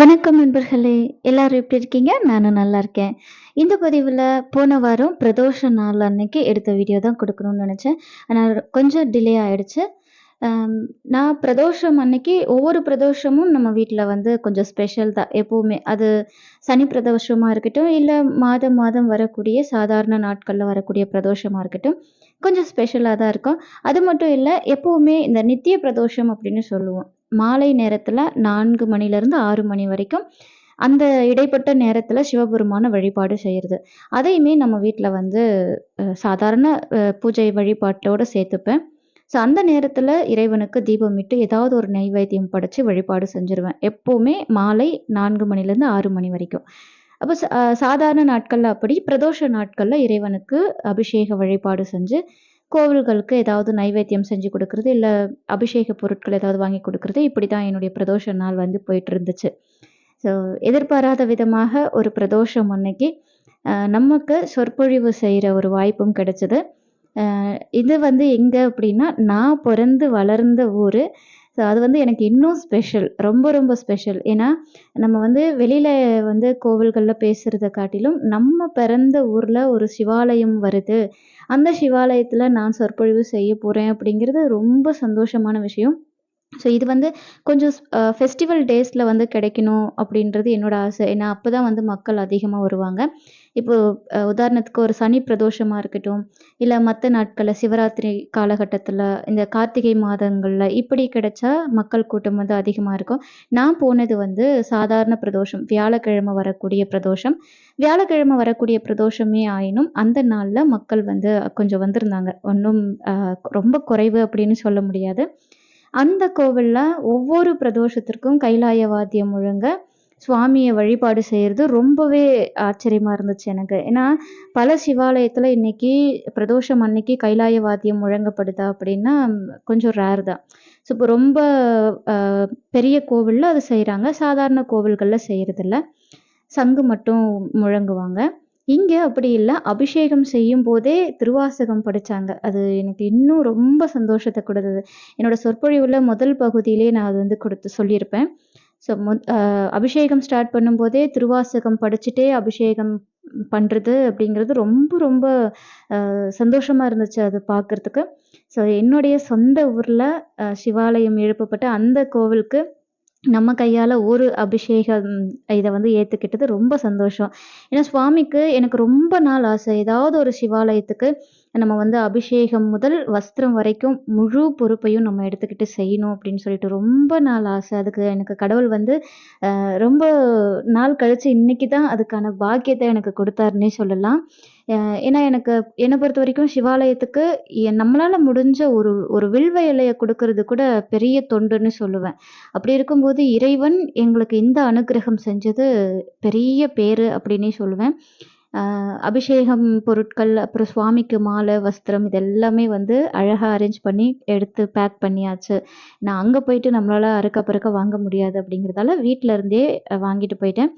வணக்கம் நண்பர்களே! எல்லாரும் எப்படி இருக்கீங்க? நானும் நல்லா இருக்கேன். இந்த பதிவில் போன வாரம் பிரதோஷ நாள் அன்னைக்கு எடுத்த வீடியோ தான் கொடுக்கணும்னு நினச்சேன் ஆனால் கொஞ்சம் டிலே ஆயிடுச்சு. நான் பிரதோஷம் அன்னைக்கு ஒவ்வொரு பிரதோஷமும் நம்ம வீட்டில் வந்து கொஞ்சம் ஸ்பெஷல் தான் எப்போவுமே அது சனி பிரதோஷமாக இருக்கட்டும், இல்லை மாதம் மாதம் வரக்கூடிய சாதாரண நாட்களில் வரக்கூடிய பிரதோஷமாக இருக்கட்டும், கொஞ்சம் ஸ்பெஷலாக தான் இருக்கும். அது மட்டும் இல்லை எப்போவுமே இந்த நித்திய பிரதோஷம் அப்படின்னு சொல்லுவோம். மாலை நேரத்தில் நான்கு மணிலேருந்து ஆறு மணி வரைக்கும், அந்த இடைப்பட்ட நேரத்தில் சிவபெருமான வழிபாடு செய்கிறது அதையுமே நம்ம வீட்டில் வந்து சாதாரண பூஜை வழிபாட்டோட சேர்த்துப்பேன். ஸோ அந்த நேரத்தில் இறைவனுக்கு தீபமிட்டு ஏதாவது ஒரு நைவேத்தியம் படைத்து வழிபாடு செஞ்சுருவேன். எப்போவுமே மாலை நான்கு மணிலேருந்து ஆறு மணி வரைக்கும். அப்போ சாதாரண நாட்களில் அப்படி, பிரதோஷ நாட்களில் இறைவனுக்கு அபிஷேக வழிபாடு செஞ்சு, கோவில்களுக்கு ஏதாவது நைவேத்தியம் செஞ்சு கொடுக்குறது இல்லை அபிஷேக பொருட்கள் ஏதாவது வாங்கி கொடுக்குறது இப்படி தான் என்னுடைய பிரதோஷ நாள் வந்து போயிட்டு இருந்துச்சு ஸோ எதிர்பாராத விதமாக ஒரு பிரதோஷம் அன்னைக்கு நமக்கு சொற்பொழிவு செய்கிற ஒரு வாய்ப்பும் கிடைச்சது. இது வந்து எங்கே அப்படின்னா, நான் பிறந்து வளர்ந்த ஊர் ஸோ அது வந்து எனக்கு இன்னும் ஸ்பெஷல். ரொம்ப ரொம்ப ஸ்பெஷல். ஏன்னா, நம்ம வந்து வெளியில் வந்து கோவில்களில் பேசுகிறத காட்டிலும், நம்ம பிறந்த ஊரில் ஒரு சிவாலயம் வருது. அந்த சிவாலயத்தில் நான் சொற்பொழிவு செய்ய போகிறேன் அப்படிங்கிறது ரொம்ப சந்தோஷமான விஷயம். ஸோ இது வந்து கொஞ்சம் ஃபெஸ்டிவல் டேஸில் வந்து கிடைக்கணும் அப்படின்றது என்னோட ஆசை. ஏன்னா, அப்போ தான் வந்து மக்கள் அதிகமாக வருவாங்க. இப்போ உதாரணத்துக்கு ஒரு சனி பிரதோஷமாக இருக்கட்டும், இல்லை மற்ற நாட்களில் சிவராத்திரி காலகட்டத்தில் இந்த கார்த்திகை மாதங்களில் இப்படி கிடைச்சா மக்கள் கூட்டம் வந்து அதிகமாக இருக்கும். நான் போனது வந்து சாதாரண பிரதோஷம். வியாழக்கிழமை வரக்கூடிய பிரதோஷம். வியாழக்கிழமை வரக்கூடிய பிரதோஷமே ஆயினும், அந்த நாளில் மக்கள் வந்து கொஞ்சம் வந்திருந்தாங்க. ஒன்றும் ரொம்ப குறைவு அப்படின்னு சொல்ல முடியாது. அந்த கோவிலில் ஒவ்வொரு பிரதோஷத்திற்கும் கைலாய வாத்தியம் முழங்க, சுவாமியை வழிபாடு செய்கிறது ரொம்பவே ஆச்சரியமாக இருந்துச்சு எனக்கு. ஏன்னா, பல சிவாலயத்தில் இன்னைக்கு பிரதோஷம் அன்னைக்கு கைலாய வாத்தியம் முழங்கப்படுதா அப்படின்னா, கொஞ்சம் ரேர் தான். ஸோ இப்போ ரொம்ப பெரிய கோவிலில் அது செய்கிறாங்க சாதாரண கோவில்களில் செய்கிறதில்ல சங்கு மட்டும் முழங்குவாங்க. இங்கே அப்படி இல்லை. அபிஷேகம் செய்யும் போதே திருவாசகம் படித்தாங்க அது எனக்கு இன்னும் ரொம்ப சந்தோஷத்தை கொடுத்தது. என்னோட சொற்பொழிவுள்ள முதல் பகுதியிலே நான் அது வந்து கொடுத்து சொல்லியிருப்பேன். ஸோ மு அபிஷேகம் ஸ்டார்ட் பண்ணும்போதே திருவாசகம் படிச்சுட்டே அபிஷேகம் பண்ணுறது அப்படிங்கிறது ரொம்ப ரொம்ப சந்தோஷமாக இருந்துச்சு அது பார்க்குறதுக்கு ஸோ என்னுடைய சொந்த ஊரில் சிவாலயம் எழுப்பப்பட்ட அந்த கோவிலுக்கு நம்ம கையால் ஒரு அபிஷேகம் இதை வந்து ஏற்றுக்கிட்டது ரொம்ப சந்தோஷம். ஏன்னா சுவாமிக்கு எனக்கு ரொம்ப நாள் ஆசை. ஏதாவது ஒரு சிவாலயத்துக்கு நம்ம வந்து அபிஷேகம் முதல் வஸ்திரம் வரைக்கும் முழு பொறுப்பையும் நம்ம எடுத்துக்கிட்டு செய்யணும் அப்படின்னு சொல்லிட்டு ரொம்ப நாள் ஆசை. அதுக்கு எனக்கு கடவுள் வந்து ரொம்ப நாள் கழிச்சு இன்னைக்கு தான் அதுக்கான பாக்கியத்தை எனக்கு கொடுத்தாருன்னே சொல்லலாம். ஏன்னா எனக்கு பொறுத்த வரைக்கும் சிவாலயத்துக்கு எ நம்மளால முடிஞ்ச ஒரு ஒரு வில்வ இலைய கொடுக்கறது கூட பெரிய தொண்டுன்னு சொல்லுவேன். அப்படி இருக்கும்போது இறைவன் எங்களுக்கு இந்த அனுக்கிரகம் செஞ்சது பெரிய பேர் அப்படின்னே சொல்லுவேன். அபிஷேகம் பொருட்கள், அப்புறம் சுவாமிக்கு மாலை, வஸ்திரம் இது எல்லாமே வந்து அழகாக அரேஞ்ச் பண்ணி எடுத்து பேக் பண்ணியாச்சு. நான் அங்கே போயிட்டு நம்மளால் அறுக்க பறக்க வாங்க முடியாது அப்படிங்கிறதால வீட்ல இருந்தே வாங்கிட்டு போயிட்டேன்.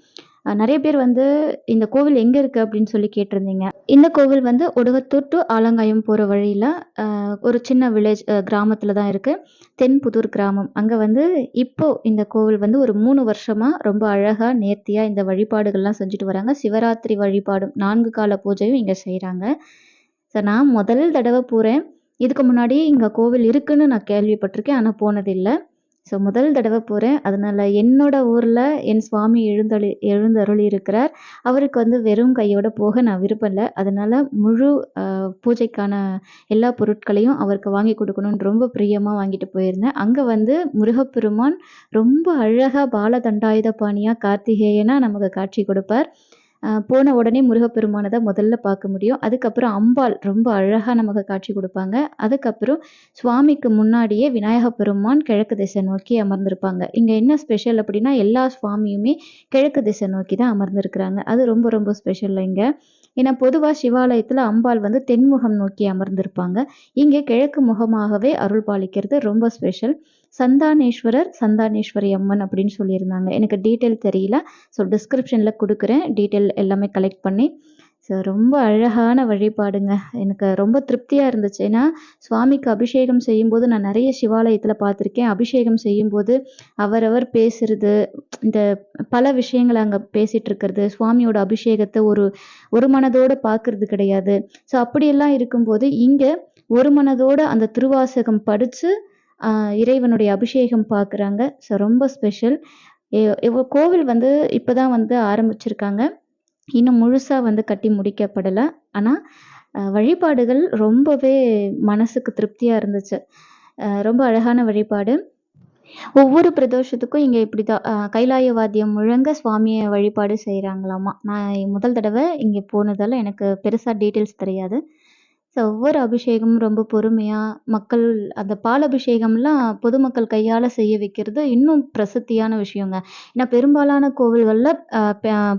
நிறைய பேர் வந்து இந்த கோவில் எங்க இருக்கு அப்படின்னு சொல்லி கேட்டிருந்தீங்க. இந்த கோவில் வந்து ஒடுகத்தூர் டூ ஆலங்காயம் போற வழியில ஒரு சின்ன வில்லேஜ் கிராமத்தில் கிராமத்துல தான் இருக்கு. தென்புதூர் கிராமம். அங்க வந்து இப்போ இந்த கோவில் வந்து ஒரு மூணு வருஷமா ரொம்ப அழகா, நேர்த்தியா இந்த வழிபாடுகள்லாம் செஞ்சுட்டு வராங்க. சிவராத்திரி வழிபாடும் நான்கு கால பூஜையும் இங்க செய்கிறாங்க ஸோ நான் முதல் தடவை போறேன். இதுக்கு முன்னாடி இங்க கோவில் இருக்குன்னு நான் கேள்விப்பட்டிருக்கேன். ஆனா போனதில்லை ஸோ முதல் தடவை போகிறேன் அதனால் என்னோட ஊரில் என் சுவாமி எழுந்தளி எழுந்தருளி இருக்கிறார். அவருக்கு வந்து வெறும் கையோட போக நான் விருப்பம் இல்லை அதனால் முழு பூஜைக்கான எல்லா பொருட்களையும் அவருக்கு வாங்கி கொடுக்கணும்னு ரொம்ப பிரியமாக வாங்கிட்டு போயிருந்தேன். அங்கே வந்து முருகப்பெருமான் ரொம்ப அழகாக பாலதண்டாயுத பாணியாக கார்த்திகேயனாக நமக்கு காட்சி கொடுப்பார். போன உடனே முருகப்பெருமானை தான் முதல்ல பார்க்க முடியும். அதுக்கப்புறம் அம்பாள் ரொம்ப அழகாக நமக்கு காட்சி கொடுப்பாங்க அதுக்கப்புறம் சுவாமிக்கு முன்னாடியே விநாயக பெருமான் கிழக்கு திசை நோக்கி அமர்ந்திருப்பாங்க. இங்கே என்ன ஸ்பெஷல் அப்படின்னா, எல்லா சுவாமியுமே கிழக்கு திசை நோக்கி தான் அமர்ந்திருக்கிறாங்க. அது ரொம்ப ரொம்ப ஸ்பெஷல் இங்கே ஏன்னா பொதுவாக சிவாலயத்தில் அம்பாள் வந்து தென்முகம் நோக்கி அமர்ந்திருப்பாங்க. இங்கே கிழக்கு முகமாகவே அருள் பாலிக்கிறது ரொம்ப ஸ்பெஷல். சந்தானேஸ்வரர், சந்தானேஸ்வரி அம்மன் அப்படின்னு சொல்லியிருந்தாங்க. எனக்கு டீட்டெயில் தெரியல. ஸோ டிஸ்கிரிப்ஷனில் கொடுக்குறேன் டீட்டெயில் எல்லாமே கலெக்ட் பண்ணி. ஸோ ரொம்ப அழகான வழிபாடுங்க. எனக்கு ரொம்ப திருப்தியாக இருந்துச்சு. ஏன்னா, சுவாமிக்கு அபிஷேகம் செய்யும்போது நான் நிறைய சிவாலயத்தில் பார்த்துருக்கேன். அபிஷேகம் செய்யும்போது அவரவர் பேசுறது, இந்த பல விஷயங்களை அங்கே பேசிகிட்டு இருக்கிறது, சுவாமியோட அபிஷேகத்தை ஒரு ஒரு மனதோடு பார்க்கறது கிடையாது. ஸோ அப்படியெல்லாம் இருக்கும்போது, இங்கே ஒரு மனதோடு அந்த திருவாசகம் படித்து இறைவனுடைய அபிஷேகம் பார்க்குறாங்க. ஸோ ரொம்ப ஸ்பெஷல். எ கோவில் வந்து இப்போ தான் வந்து ஆரம்பிச்சிருக்காங்க. இன்னும் முழுசாக வந்து கட்டி முடிக்கப்படல. ஆனால் வழிபாடுகள் ரொம்பவே மனசுக்கு திருப்தியாக இருந்துச்சு. ரொம்ப அழகான வழிபாடு. ஒவ்வொரு பிரதோஷத்துக்கும் இங்கே இப்படி தான் கைலாய வாத்தியம் முழங்க சுவாமியை வழிபாடு செய்கிறாங்களாமா நான் முதல் தடவை இங்கே போனதால் எனக்கு பெருசாக டீட்டெயில்ஸ் தெரியாது. ஸோ ஒவ்வொரு அபிஷேகமும் ரொம்ப பொறுமையாக மக்கள் அந்த பால் அபிஷேகம்லாம் பொதுமக்கள் கையால் செய்ய வைக்கிறது இன்னும் பிரசித்தியான விஷயங்க. ஏன்னா பெரும்பாலான கோவில்களில்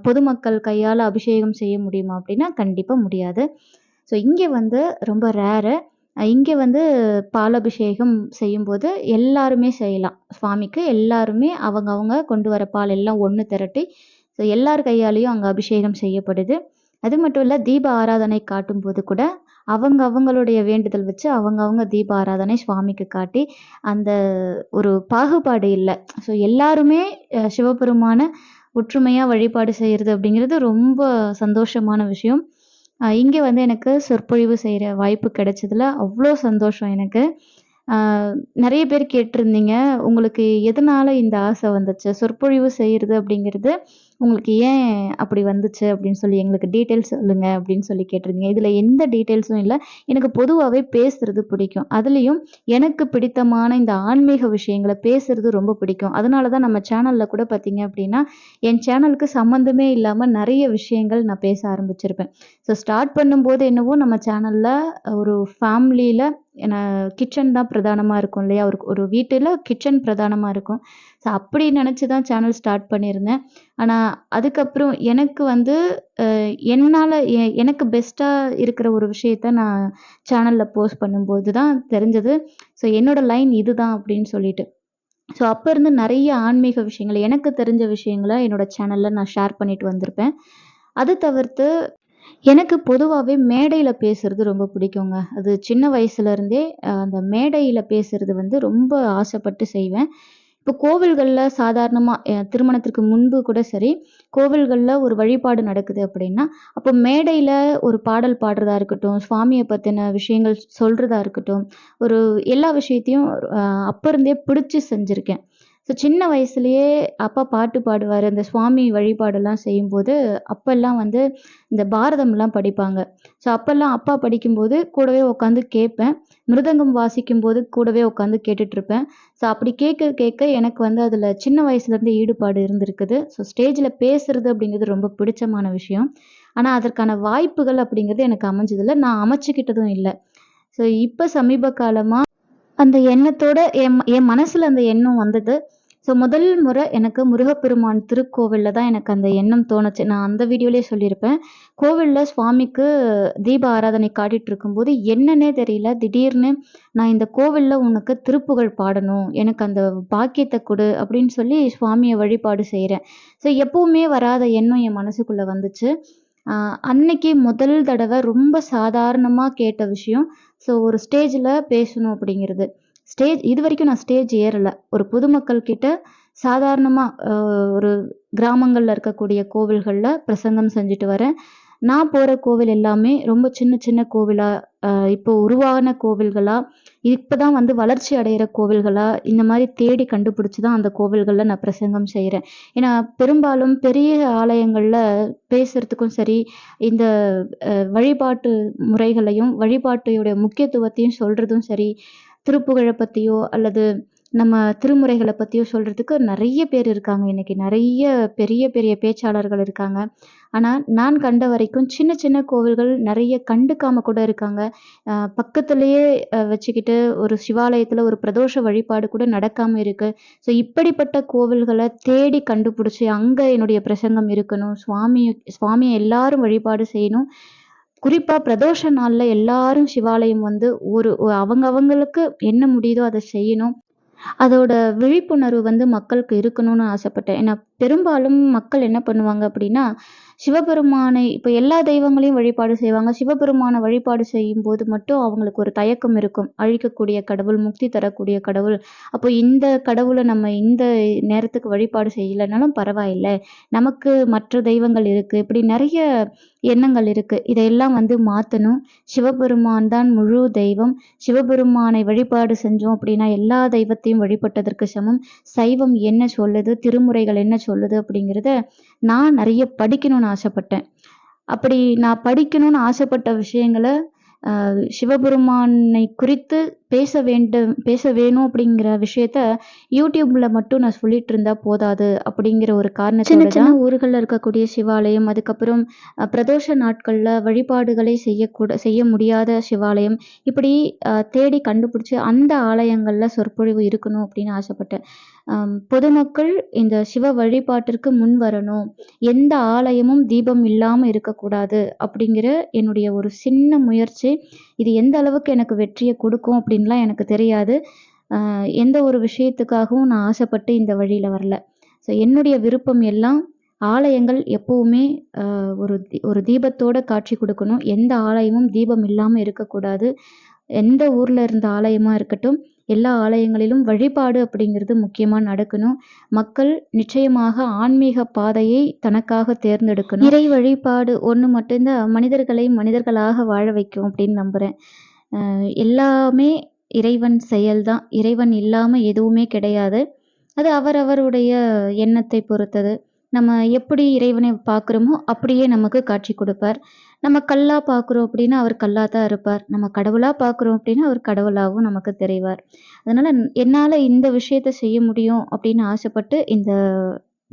பொதுமக்கள் கையால் அபிஷேகம் செய்ய முடியுமா அப்படின்னா, கண்டிப்பாக முடியாது. ஸோ இங்கே வந்து ரொம்ப ரேரு. இங்கே வந்து வந்து பாலாபிஷேகம் செய்யும்போது எல்லாருமே செய்யலாம். சுவாமிக்கு எல்லாருமே அவங்க அவங்க கொண்டு வர பால் எல்லாம் ஒன்று திரட்டி, ஸோ எல்லார் கையாலையும் அங்கே அபிஷேகம் செய்யப்படுது. அது மட்டும் இல்லை தீப ஆராதனை காட்டும்போது கூட, அவங்க அவங்களுடைய வேண்டுதல் வச்சு அவங்க அவங்க தீப ஆராதனை சுவாமிக்கு காட்டி, அந்த ஒரு பாகுபாடு இல்லை ஸோ எல்லாருமே சிவபெருமான ஒற்றுமையாக வழிபாடு செய்கிறது அப்படிங்கிறது ரொம்ப சந்தோஷமான விஷயம். இங்கே வந்து எனக்கு சொற்பொழிவு செய்கிற வாய்ப்பு கிடைச்சதுல அவ்வளோ சந்தோஷம் எனக்கு. நிறைய பேர் கேட்டிருந்தீங்க, உங்களுக்கு எதனால இந்த ஆசை வந்துச்சு? சொற்பொழிவு செய்கிறது அப்படிங்கிறது உங்களுக்கு ஏன் அப்படி வந்துச்சு? அப்படின்னு சொல்லி எங்களுக்கு டீட்டெயில்ஸ் சொல்லுங்க அப்படின்னு சொல்லி கேட்டிருந்தீங்க. இதில் எந்த டீட்டெயில்ஸும் இல்லை எனக்கு பொதுவாகவே பேசுறது பிடிக்கும். அதுலேயும் எனக்கு பிடித்தமான இந்த ஆன்மீக விஷயங்களை பேசுறது ரொம்ப பிடிக்கும். அதனால தான் நம்ம சேனலில் கூட பார்த்தீங்க அப்படின்னா, என் சேனலுக்கு சம்மந்தமே இல்லாமல் நிறைய விஷயங்கள் நான் பேச ஆரம்பிச்சிருப்பேன். ஸோ ஸ்டார்ட் பண்ணும்போது என்னவோ நம்ம சேனலில் ஒரு ஃபேமிலியில் ஏன்னா கிச்சன் தான் பிரதானமாக இருக்கும் இல்லையா? ஒரு ஒரு வீட்டில் கிச்சன் பிரதானமாக இருக்கும். ஸோ அப்படி நினச்சி தான் சேனல் ஸ்டார்ட் பண்ணியிருந்தேன். ஆனால் அதுக்கப்புறம் எனக்கு வந்து என்னால் எ எனக்கு பெஸ்ட்டாக இருக்கிற ஒரு விஷயத்த நான் சேனலில் போஸ்ட் பண்ணும்போது தான் தெரிஞ்சது. ஸோ என்னோட லைன் இதுதான் அப்படின்னு சொல்லிட்டு. ஸோ அப்போ இருந்து நிறைய ஆன்மீக விஷயங்கள், எனக்கு தெரிஞ்ச விஷயங்களை என்னோட சேனலில் நான் ஷேர் பண்ணிட்டு வந்திருப்பேன். அது தவிர்த்து எனக்கு பொதுவாகவே மேடையில் பேசுறது ரொம்ப பிடிக்குங்க. அது சின்ன வயசுலேருந்தே அந்த மேடையில் பேசுறது வந்து ரொம்ப ஆசைப்பட்டு செய்வேன். இப்போ கோவில்கள்ல சாதாரணமா திருமணத்திற்கு முன்பு கூட சரி, கோவில்கள்ல ஒரு வழிபாடு நடக்குது அப்படின்னா, அப்போ மேடையில ஒரு பாடல் பாடுறதா இருக்கட்டும், சுவாமிய பத்தின விஷயங்கள் சொல்றதா இருக்கட்டும், ஒரு எல்லா விஷயத்தையும் அ இருந்தே பிடிச்சு செஞ்சிருக்கேன். ஸோ சின்ன வயசுலயே அப்பா பாட்டு பாடுவார் இந்த சுவாமி வழிபாடெல்லாம் செய்யும்போது, அப்பெல்லாம் வந்து இந்த பாரதம்லாம் படிப்பாங்க. ஸோ அப்பெல்லாம் அப்பா படிக்கும்போது கூடவே உட்காந்து கேட்பேன். மிருதங்கம் வாசிக்கும்போது கூடவே உட்காந்து கேட்டுட்ருப்பேன். ஸோ அப்படி கேட்க கேட்க எனக்கு வந்து அதில் சின்ன வயசுலேருந்தே ஈடுபாடு இருந்திருக்குது. ஸோ ஸ்டேஜில் பேசுறது அப்படிங்கிறது ரொம்ப பிடிச்சமான விஷயம். ஆனால் அதற்கான வாய்ப்புகள் அப்படிங்கிறது எனக்கு அமைஞ்சதில்லை நான் அமைச்சுக்கிட்டதும் இல்லை ஸோ இப்போ சமீப காலமாக அந்த எண்ணத்தோட என் என் மனசுல அந்த எண்ணம் வந்தது. ஸோ முதல் முறை எனக்கு முருகப்பெருமான் திருக்கோவிலில் தான் எனக்கு அந்த எண்ணம் தோணுச்சு. நான் அந்த வீடியோலேயே சொல்லியிருப்பேன். கோவிலில் சுவாமிக்கு தீப ஆராதனை காட்டிட்டு இருக்கும்போது என்னன்னே தெரியல. திடீர்னு நான் இந்த கோவிலில் உனக்கு திருப்புகழ் பாடணும். எனக்கு அந்த பாக்கியத்தை கொடு அப்படின்னு சொல்லி சுவாமியை வழிபாடு செய்கிறேன் ஸோ எப்பவுமே வராத எண்ணம் என் மனசுக்குள்ளே வந்துச்சு. அன்னைக்கு முதல் தடவை ரொம்ப சாதாரணமாக கேட்ட விஷயம். ஸோ ஒரு ஸ்டேஜில் பேசணும் அப்படிங்கிறது. ஸ்டேஜ் இது வரைக்கும் நான் ஸ்டேஜ் ஏறலை ஒரு பொதுமக்கள் கிட்ட சாதாரணமாக ஒரு கிராமங்களில் இருக்கக்கூடிய கோவில்களில் பிரசங்கம் செஞ்சுட்டு வரேன். நான் போகிற கோவில் எல்லாமே ரொம்ப சின்ன சின்ன கோவிலாக இப்போ உருவான கோவில்களாக இப்போதான் வந்து வளர்ச்சி அடையிற கோவில்களா, இந்த மாதிரி தேடி கண்டுபிடிச்சி தான் அந்த கோவில்களில் நான் பிரசங்கம் செய்கிறேன் ஏன்னா பெரும்பாலும் பெரிய ஆலயங்களில் பேசுறதுக்கும் சரி, இந்த வழிபாட்டு முறைகளையும், வழிபாட்டையுடைய முக்கியத்துவத்தையும் சொல்றதும் சரி, திருப்புகழை பற்றியோ அல்லது நம்ம திருமுறைகளை பற்றியும் சொல்கிறதுக்கு நிறைய பேர் இருக்காங்க. இன்றைக்கி நிறைய பெரிய பெரிய பேச்சாளர்கள் இருக்காங்க. ஆனால் நான் கண்ட வரைக்கும் சின்ன சின்ன கோவில்கள் நிறைய கண்டுக்காம கூட இருக்காங்க. பக்கத்துலேயே வச்சுக்கிட்டு ஒரு சிவாலயத்தில் ஒரு பிரதோஷ வழிபாடு கூட நடக்காமல் இருக்குது ஸோ இப்படிப்பட்ட கோவில்களை தேடி கண்டுபிடிச்சி அங்கே என்னுடைய பிரசங்கம் இருக்கணும். சுவாமி சுவாமியை எல்லாரும் வழிபாடு செய்யணும். குறிப்பாக பிரதோஷ நாளில் எல்லாரும் சிவாலயம் வந்து ஒரு அவங்க அவங்களுக்கு என்ன முடியுதோ அதை செய்யணும். அதோட விழிப்புணர்வு வந்து மக்களுக்கு இருக்கணும்னு ஆசைப்பட்டேன். ஏன்னா பெரும்பாலும் மக்கள் என்ன பண்ணுவாங்க அப்படின்னா, சிவபெருமானை இப்போ எல்லா தெய்வங்களையும் வழிபாடு செய்வாங்க. சிவபெருமானை வழிபாடு செய்யும் போது மட்டும் அவங்களுக்கு ஒரு தயக்கம் இருக்கும். அழிக்கக்கூடிய கடவுள் முக்தி தரக்கூடிய கடவுள். அப்போ இந்த கடவுளை நம்ம இந்த நேரத்துக்கு வழிபாடு செய்யலைனாலும் பரவாயில்லை. நமக்கு மற்ற தெய்வங்கள் இருக்கு. இப்படி நிறைய எண்ணங்கள் இருக்கு. இதையெல்லாம் வந்து மாற்றணும் சிவபெருமான் தான் முழு தெய்வம். சிவபெருமானை வழிபாடு செஞ்சோம் அப்படின்னா எல்லா தெய்வத்தையும் வழிபட்டதற்கு சமம். சைவம் என்ன சொல்லுது? திருமுறைகள் என்ன சொல்லுது அப்படிங்கிறத நான் நிறைய படிக்கணும் படிக்கணும்னு ஆசைப்பட்டேன். அப்படி நான் படிக்கணும்னு ஆசைப்பட்ட விஷயங்களை சிவபெருமானை குறித்து பேச வேண்டும் பேச வேணும் அப்படிங்கிற விஷயத்த யூடியூப்ல மட்டும் நான் சொல்லிட்டு இருந்தா போதாது அப்படிங்கிற ஒரு காரணத்தோட சின்ன ஊர்களில் இருக்கக்கூடிய சிவாலயம் அதுக்கப்புறம் பிரதோஷ நாட்கள்ல வழிபாடுகளை செய்யக்கூட செய்ய முடியாத சிவாலயம் இப்படி தேடி கண்டுபிடிச்சு அந்த ஆலயங்கள்ல சொற்பொழிவு இருக்கணும் அப்படின்னு ஆசைப்பட்டேன். பொதுமக்கள் இந்த சிவ வழிபாட்டிற்கு முன் வரணும். எந்த ஆலயமும் தீபம் இல்லாமல் இருக்கக்கூடாது அப்படிங்கிற என்னுடைய ஒரு சின்ன முயற்சி. இது எந்த அளவுக்கு எனக்கு வெற்றியை கொடுக்கும் அப்படின்லாம் எனக்கு தெரியாது. எந்த ஒரு விஷயத்துக்காகவும் நான் ஆசைப்பட்டு இந்த வழியில் வரல. ஸோ என்னுடைய விருப்பம் எல்லாம் ஆலயங்கள் எப்பவுமே ஒரு ஒரு தீபத்தோட காட்சி கொடுக்கணும். எந்த ஆலயமும் தீபம் இல்லாமல் இருக்கக்கூடாது. எந்த ஊரில் இருந்த ஆலயமாக இருக்கட்டும் எல்லா ஆலயங்களிலும் வழிபாடு அப்படிங்கிறது முக்கியமா நடக்கணும். மக்கள் நிச்சயமாக ஆன்மீக பாதையை தனக்காக தேர்ந்தெடுக்கணும். இறை வழிபாடு ஒன்று மட்டும்தான் மனிதர்களை மனிதர்களாக வாழ வைக்கும் அப்படின்னு நம்புறேன். எல்லாமே இறைவன் செயல்தான். இறைவன் இல்லாமல் எதுவுமே கிடையாது. அது அவரவருடைய எண்ணத்தை பொறுத்தது. நம்ம எப்படி இறைவனை பார்க்குறோமோ அப்படியே நமக்கு காட்சி கொடுப்பார். நம்ம கல்லா பார்க்குறோம் அப்படின்னா அவர் கல்லா தான் இருப்பார். நம்ம கடவுளா பார்க்குறோம் அப்படின்னா அவர் கடவுளாகவும் நமக்கு தெரிவார். அதனால என்னால் இந்த விஷயத்த செய்ய முடியும் அப்படின்னு ஆசைப்பட்டு இந்த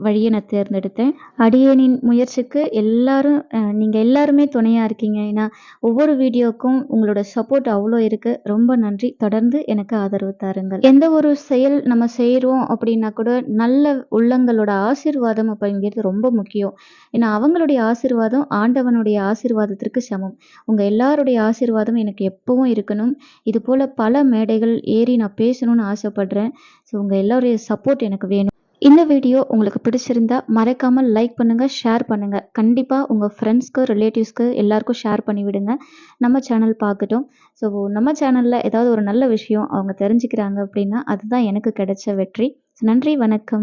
வழியை நான் தேர்ந்தெடுத்தேன். அடியேனின் முயற்சிக்கு எல்லாரும் நீங்கள் எல்லாருமே துணையாக இருக்கீங்க. ஏன்னா ஒவ்வொரு வீடியோக்கும் உங்களோட சப்போர்ட் அவ்வளோ இருக்குது ரொம்ப நன்றி. தொடர்ந்து எனக்கு ஆதரவு தாருங்கள். எந்த ஒரு செயல் நம்ம செய்கிறோம் அப்படின்னா கூட நல்ல உள்ளங்களோட ஆசீர்வாதம் அப்படிங்கிறது ரொம்ப முக்கியம். ஏன்னா அவங்களுடைய ஆசீர்வாதம் ஆண்டவனுடைய ஆசீர்வாதத்திற்கு சமம். உங்கள் எல்லாருடைய ஆசீர்வாதம் எனக்கு எப்பவும் இருக்கணும். இது போல் பல மேடைகள் ஏறி நான் பேசணும்னு ஆசைப்படுறேன். ஸோ உங்கள் எல்லோருடைய சப்போர்ட் எனக்கு வேணும். இந்த வீடியோ உங்களுக்கு பிடிச்சிருந்தா மறக்காமல் லைக் பண்ணுங்கள் ஷேர் பண்ணுங்கள் கண்டிப்பாக உங்கள் ஃப்ரெண்ட்ஸ்க்கு ரிலேட்டிவ்ஸ்க்கு எல்லாருக்கும் ஷேர் பண்ணிவிடுங்க நம்ம சேனல் பார்க்கட்டும். ஸோ நம்ம சேனலில் ஏதாவது ஒரு நல்ல விஷயம் அவங்க தெரிஞ்சுக்கிறாங்க அப்படின்னா அதுதான் எனக்கு கிடைச்ச வெற்றி. நன்றி வணக்கம்.